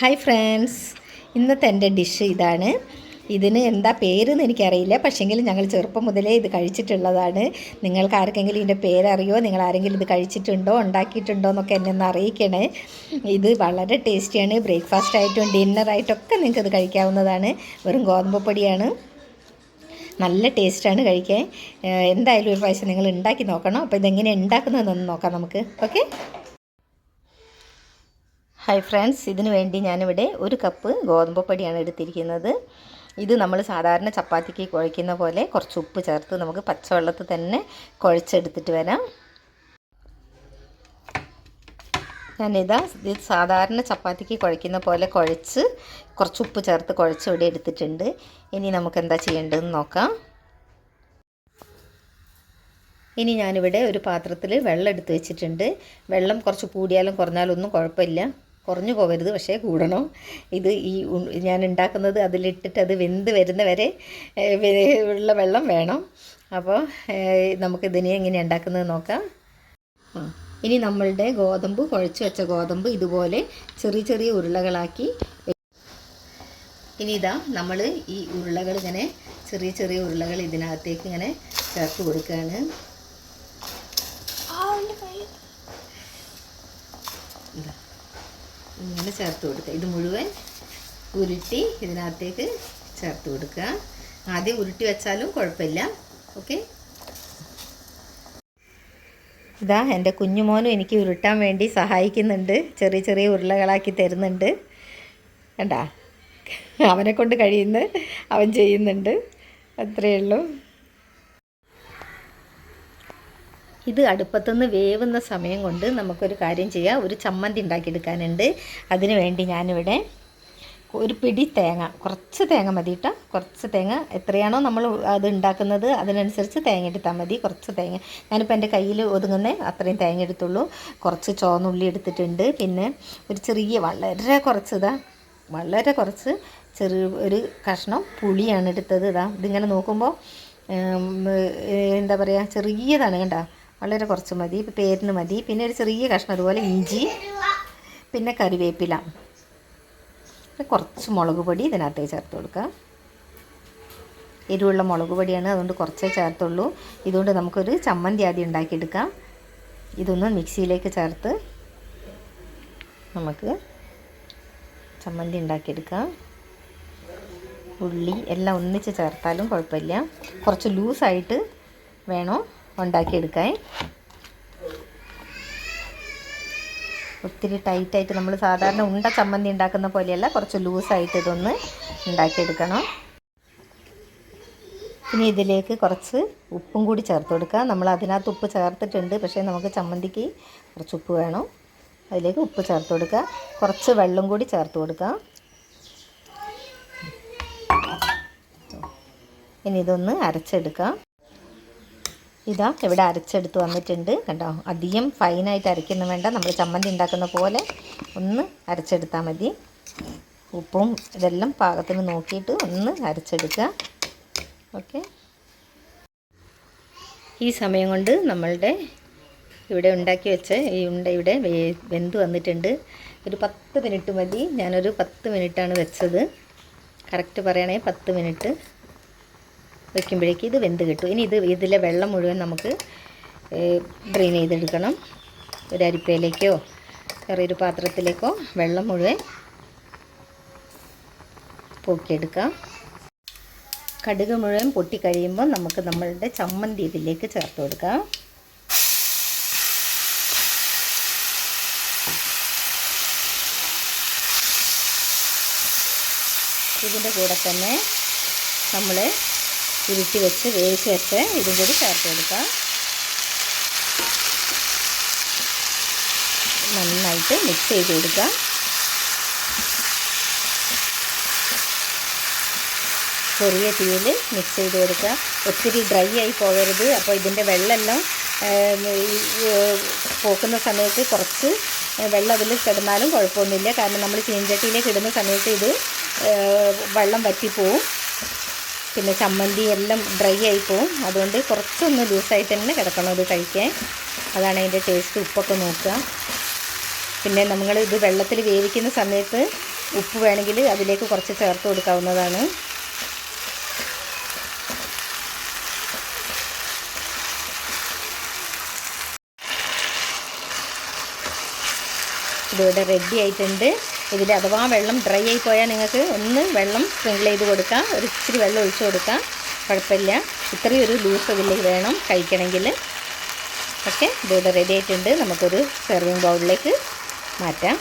Hi friends ഇന്നത്തെ എന്റെ dish ഇതാണ്. ഇതിന് എന്താ പേരെന്ന് എനിക്കറിയില്ല. പക്ഷേങ്കിൽ ഞങ്ങൾ ചെറുപ്പം മുതലേ ഇത് കഴിച്ചിട്ടുള്ളതാണ്. നിങ്ങൾക്ക് ആർക്കെങ്കിലും ഇതിന്റെ പേരറിയോ? നിങ്ങൾ ആരെങ്കിലും ഇത് കഴിച്ചിട്ടുണ്ടോ? ഉണ്ടാക്കിയിട്ടുണ്ടോ? എന്നൊക്കെ എന്നെ ഒന്ന് അറിയിക്കണേ. ഇത് വളരെ ടേസ്റ്റിയാണ്. ബ്രേക്ക്ഫാസ്റ്റ് ആയിട്ടും ഡിന്നറായിട്ടൊക്കെ നിങ്ങൾക്ക് ഇത് കഴിക്കാവുന്നതാണ്. വെറും ഗോതമ്പ് പൊടിയാണ്. നല്ല ടേസ്റ്റാണ് കഴിക്കാൻ. എന്തായാലും ഒരു പ്രാവശ്യം നിങ്ങൾ ഉണ്ടാക്കി നോക്കണം. അപ്പോൾ ഇതെങ്ങനെ ഉണ്ടാക്കുന്നതെന്നൊന്ന് നോക്കാം നമുക്ക്. ഓക്കെ? ഹായ് ഫ്രണ്ട്സ് ഇതിനു വേണ്ടി ഞാനിവിടെ ഒരു കപ്പ് ഗോതമ്പ് പൊടിയാണ് എടുത്തിരിക്കുന്നത്. ഇത് നമ്മൾ സാധാരണ ചപ്പാത്തിക്ക് കുഴയ്ക്കുന്ന പോലെ കുറച്ച് ഉപ്പ് ചേർത്ത് നമുക്ക് പച്ചവെള്ളത്തിൽ തന്നെ കുഴച്ചെടുത്തിട്ട് വരാം. ഞാനിതാ ഇത് സാധാരണ ചപ്പാത്തിക്ക് കുഴയ്ക്കുന്ന പോലെ കുഴച്ച് കുറച്ച് ഉപ്പ് ചേർത്ത് കുഴച്ച് ഇവിടെ എടുത്തിട്ടുണ്ട്. ഇനി നമുക്ക് എന്താ ചെയ്യേണ്ടതെന്ന് നോക്കാം. ഇനി ഞാനിവിടെ ഒരു പാത്രത്തിൽ വെള്ളം എടുത്ത് വെച്ചിട്ടുണ്ട്. വെള്ളം കുറച്ച് കൂടിയാലും കുറഞ്ഞാലും ഒന്നും കുഴപ്പമില്ല. കുറഞ്ഞു പോകരുത് പക്ഷേ കൂടണം. ഇത് ഈ ഞാൻ ഉണ്ടാക്കുന്നത് അതിലിട്ടിട്ട് അത് വെന്ത് വരുന്ന വരെ ഉള്ള വെള്ളം വേണം. അപ്പോൾ നമുക്കിതിനെ എങ്ങനെ ഉണ്ടാക്കുന്നത് നോക്കാം. ഇനി നമ്മളുടെ ഗോതമ്പ് കുഴച്ച് വെച്ച ഗോതമ്പ് ഇതുപോലെ ചെറിയ ചെറിയ ഉരുളകളാക്കി ഇനി ഇതാ നമ്മൾ ഈ ഉരുളകൾ ഇങ്ങനെ ചെറിയ ചെറിയ ഉരുളകൾ ഇതിനകത്തേക്ക് ഇങ്ങനെ ചേർത്ത് കൊടുക്കുകയാണ്. ഇങ്ങനെ ചേർത്ത് കൊടുക്കുക. ഇത് മുഴുവൻ ഉരുട്ടി ഇതിനകത്തേക്ക് ചേർത്ത് കൊടുക്കുക. ആദ്യം ഉരുട്ടി വെച്ചാലും കുഴപ്പമില്ല. ഓക്കെ? ഇതാ എന്റെ കുഞ്ഞുമോനും എനിക്ക് ഉരുട്ടാൻ വേണ്ടി സഹായിക്കുന്നുണ്ട്. ചെറിയ ചെറിയ ഉരുളകളാക്കി തരുന്നുണ്ട്. കണ്ടാ? അവനെ കൊണ്ട് കഴിയുന്ന അവൻ ചെയ്യുന്നുണ്ട്. അത്രയേ ഉള്ളൂ. ഇത് അടുപ്പത്തുനിന്ന് വേവുന്ന സമയം കൊണ്ട് നമുക്കൊരു കാര്യം ചെയ്യാം. ഒരു ചമ്മന്തി ഉണ്ടാക്കിയെടുക്കാനുണ്ട്. അതിനുവേണ്ടി ഞാനിവിടെ ഒരു പിടി തേങ്ങ കുറച്ച് തേങ്ങ മതി കേട്ടോ കുറച്ച് തേങ്ങ എത്രയാണോ നമ്മൾ അത് ഉണ്ടാക്കുന്നത് അതിനനുസരിച്ച് തേങ്ങ എടുത്താൽ മതി. കുറച്ച് തേങ്ങ. ഞാനിപ്പോൾ എന്റെ കയ്യിൽ ഒതുങ്ങുന്ന അത്രയും തേങ്ങ എടുത്തുള്ളൂ. കുറച്ച് ചുവന്നുള്ളി എടുത്തിട്ടുണ്ട്. പിന്നെ ഒരു ചെറിയ വളരെ കുറച്ച് ഇതാ വളരെ കുറച്ച് ചെറിയ ഒരു കഷ്ണം പുളിയാണ് എടുത്തത് ഇതാ. ഇതിങ്ങനെ നോക്കുമ്പോൾ എന്താ പറയുക ചെറിയതാണ് കണ്ടോ. വളരെ കുറച്ച് മതി. ഇപ്പം പേരിന് മതി. പിന്നെ ഒരു ചെറിയ കഷ്ണം അതുപോലെ ഇഞ്ചി പിന്നെ കറിവേപ്പില. കുറച്ച് മുളക് പൊടി ഇതിനകത്തേക്ക് ചേർത്ത് കൊടുക്കുക എരിവുള്ള മുളക് പൊടിയാണ് അതുകൊണ്ട് കുറച്ചേ ചേർത്തുള്ളൂ. ഇതുകൊണ്ട് നമുക്കൊരു ചമ്മന്തി ആദ്യം ഉണ്ടാക്കിയെടുക്കാം. ഇതൊന്ന് മിക്സിയിലേക്ക് ചേർത്ത് നമുക്ക് ചമ്മന്തി ഉണ്ടാക്കിയെടുക്കാം. ഉള്ളി എല്ലാം ഒന്നിച്ച് ചേർത്താലും കുഴപ്പമില്ല. കുറച്ച് ലൂസായിട്ട് വേണം ഉണ്ടാക്കിയെടുക്കാൻ. ഒത്തിരി ടൈറ്റായിട്ട് നമ്മൾ സാധാരണ ഉണ്ട ചമ്മന്തി ഉണ്ടാക്കുന്ന പോലെയല്ല കുറച്ച് ലൂസായിട്ട് ഇതൊന്ന് ഉണ്ടാക്കിയെടുക്കണം. ഇനി ഇതിലേക്ക് കുറച്ച് ഉപ്പും കൂടി ചേർത്ത് കൊടുക്കുക നമ്മൾ അതിനകത്ത് ഉപ്പ് ചേർത്തിട്ടുണ്ട് പക്ഷേ നമുക്ക് ചമ്മന്തിക്ക് കുറച്ച് ഉപ്പ് വേണം. അതിലേക്ക് ഉപ്പ് ചേർത്ത് കൊടുക്കുക കുറച്ച് വെള്ളം കൂടി ചേർത്ത് കൊടുക്കുക ഇനി ഇതൊന്ന് അരച്ചെടുക്കാം. ഇതാ ഇവിടെ അരച്ചെടുത്ത് വന്നിട്ടുണ്ട്. കണ്ടോ? അധികം ഫൈനായിട്ട് അരയ്ക്കുന്ന വേണ്ട. നമ്മൾ ചമ്മന്തി ഉണ്ടാക്കുന്ന പോലെ ഒന്ന് അരച്ചെടുത്താൽ മതി. ഉപ്പും ഇതെല്ലാം പാകത്തിന് നോക്കിയിട്ട് ഒന്ന് അരച്ചെടുക്കുക. ഓക്കെ? ഈ സമയം കൊണ്ട് നമ്മളുടെ ഇവിടെ ഉണ്ടാക്കി വെച്ച ഈ ഉണ്ട ഇവിടെ വെന്ത് വന്നിട്ടുണ്ട്. ഒരു പത്ത് മിനിറ്റ് മതി. ഞാനൊരു പത്ത് മിനിറ്റാണ് വെച്ചത്. കറക്റ്റ് പറയണേ പത്ത് മിനിറ്റ്. വെക്കുമ്പോഴേക്ക് ഇത് വെന്ത് കിട്ടും. ഇനി ഇത് ഇതിലെ വെള്ളം മുഴുവൻ നമുക്ക് ഡ്രെയിൻ ചെയ്തെടുക്കണം. ഒരു അരിപ്പയിലേക്കോ ചെറിയൊരു പാത്രത്തിലേക്കോ വെള്ളം മുഴുവൻ പൊക്കിയെടുക്കാം. കടുക് മുഴുവൻ പൊട്ടിക്കഴിയുമ്പോൾ നമുക്ക് നമ്മളുടെ ചമ്മന്തി ഇതിലേക്ക് ചേർത്ത് കൊടുക്കാം. ഇതിന്റെ കൂടെ തന്നെ നമ്മൾ ഉരുട്ടി വെച്ച് വേവിച്ച് വെച്ച് ഇതും കൂടി ചേർത്ത് കൊടുക്കാം. നന്നായിട്ട് മിക്സ് ചെയ്ത് കൊടുക്കാം ചെറിയ തീയിൽ മിക്സ് ചെയ്ത് കൊടുക്കുക. ഒത്തിരി ഡ്രൈ ആയി പോകരുത്. അപ്പോൾ ഇതിന്റെ വെള്ളമെല്ലാം പോക്കുന്ന സമയത്ത് കുറച്ച് വെള്ളം അതിൽ കിടന്നാലും കുഴപ്പമൊന്നുമില്ല. കാരണം നമ്മൾ ചീഞ്ചട്ടിയിലേക്ക് ഇടുന്ന സമയത്ത് ഇത് വെള്ളം വറ്റിപ്പോവും. പിന്നെ ചമ്മന്തി എല്ലാം ഡ്രൈ ആയി പോവും. അതുകൊണ്ട് കുറച്ചൊന്ന് ലൂസായിട്ട് തന്നെ കിടക്കണം ഇത് കഴിക്കാൻ. അതാണ് അതിന്റെ ടേസ്റ്റ് ഉപ്പൊക്കെ നോക്കുക. പിന്നെ നമ്മൾ ഇത് വെള്ളത്തിൽ വേവിക്കുന്ന സമയത്ത് ഉപ്പ് വേണമെങ്കിൽ അതിലേക്ക് കുറച്ച് ചേർത്ത് കൊടുക്കാവുന്നതാണ്. ഇതിവിടെ റെഡി ആയിട്ടുണ്ട്. ഇതിൽ അഥവാ വെള്ളം ഡ്രൈ ആയി പോയാൽ നിങ്ങൾക്ക് ഒന്ന് വെള്ളം സ്പ്രിങ്കിൾ ചെയ്ത് കൊടുക്കാം. ഒരു ഇച്ചിരി വെള്ളം ഒഴിച്ചു കൊടുക്കാം. കുഴപ്പമില്ല. ഇത്രയും ഒരു ലൂസ് ഇതിൽ വേണം കഴിക്കണമെങ്കിൽ ഓക്കെ? ഇതിവിടെ റെഡി ആയിട്ടുണ്ട്. നമുക്കൊരു സെർവിങ് ബൗളിലേക്ക് മാറ്റാം.